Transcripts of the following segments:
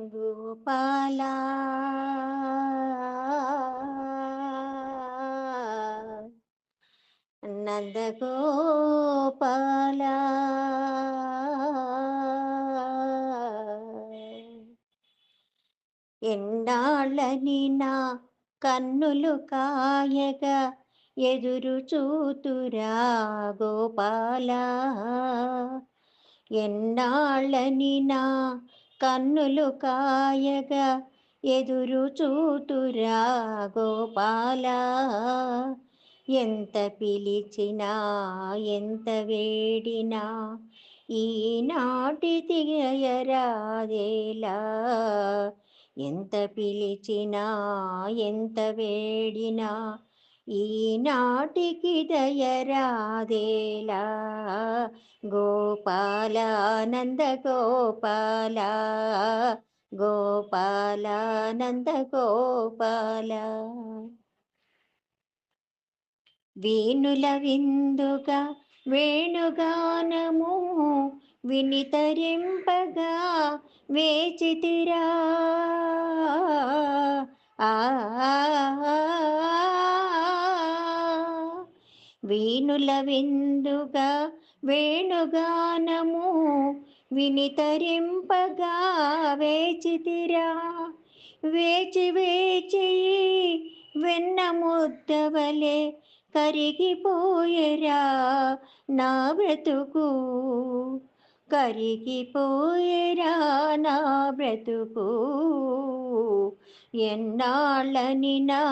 గోపాలా. నందగోపాల ఎండాళ్ళని నా కన్నులు కాయగా ఎదురు చూతురా గోపాల. ఎన్నాళ్ళని నా కన్నులు కాయగా ఎదురు చూతురా గోపాల. ఎంత పిలిచినా ఎంత వేడినా ఈనాటి తిగయరాదేలా ఎంత పిలిచినా ఎంత వేడినా ఈనాటికి దయరాదేలా గోపాలానంద గోపాల గోపాలానంద గోపాల. వేణుల విందుగా వేణుగానము వినితరింపగా వేచితిరా. వేణుల విందుగా వేణుగానము వినితరింపగా వేచితిరా. వేచి వేచి వెన్న ముద్దవలే కరిగిపోయేరా నా బ్రతుకు. కరిగిపోయేరా నా బ్రతుకు. ఎన్నాళ్ళని నా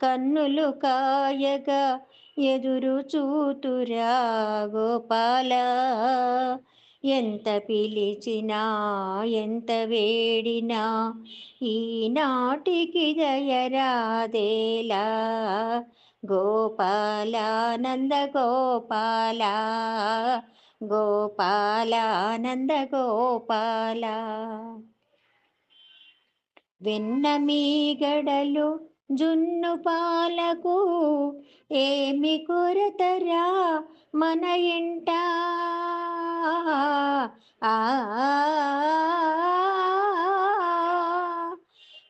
కన్నులు కాయగా ఎదురు చూతురా గోపాల. ఎంత పిలిచినా ఎంత వేడినా ఈనాటికి దయరాదేలా గోపాల నంద గోపాల గోపాల నంద గోపాల. వెన్న మీగడలు జున్ను పాలకు ఏమి కొరతరా మన ఇంట? ఆ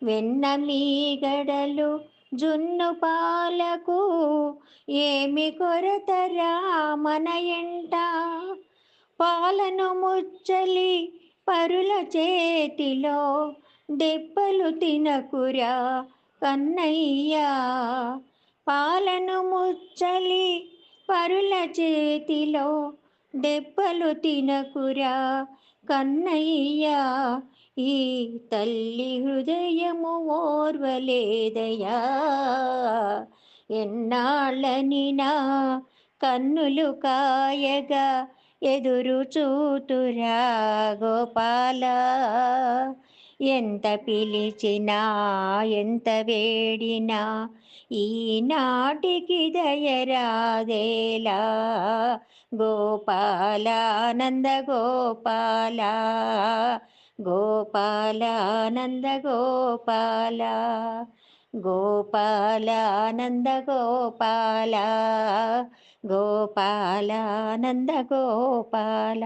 వెన్న మీగడలు జున్ను పాలకు ఏమి కొరతరా మన ఎంట పాలను ముచ్చలి పరుల చేతిలో దెబ్బలు తినకురా కన్నయ్యా పాలను ముచ్చలి పరుల చేతిలో దెబ్బలు తినకురా కన్నయ్యా ఈ తల్లి హృదయము ఓర్వలేదయా ఎన్నాళ్ళని నా కన్నులు కాయగా ఎదురు చూతురా గోపాల. ఎంత పిలిచినా ఎంత వేడినా ఈనాటికి దయరాదేలా. గోపాలానంద గోపాల. గోపాలానంద గోపాల. గోపాలానంద గోపాల. గోపాలానంద గోపాల.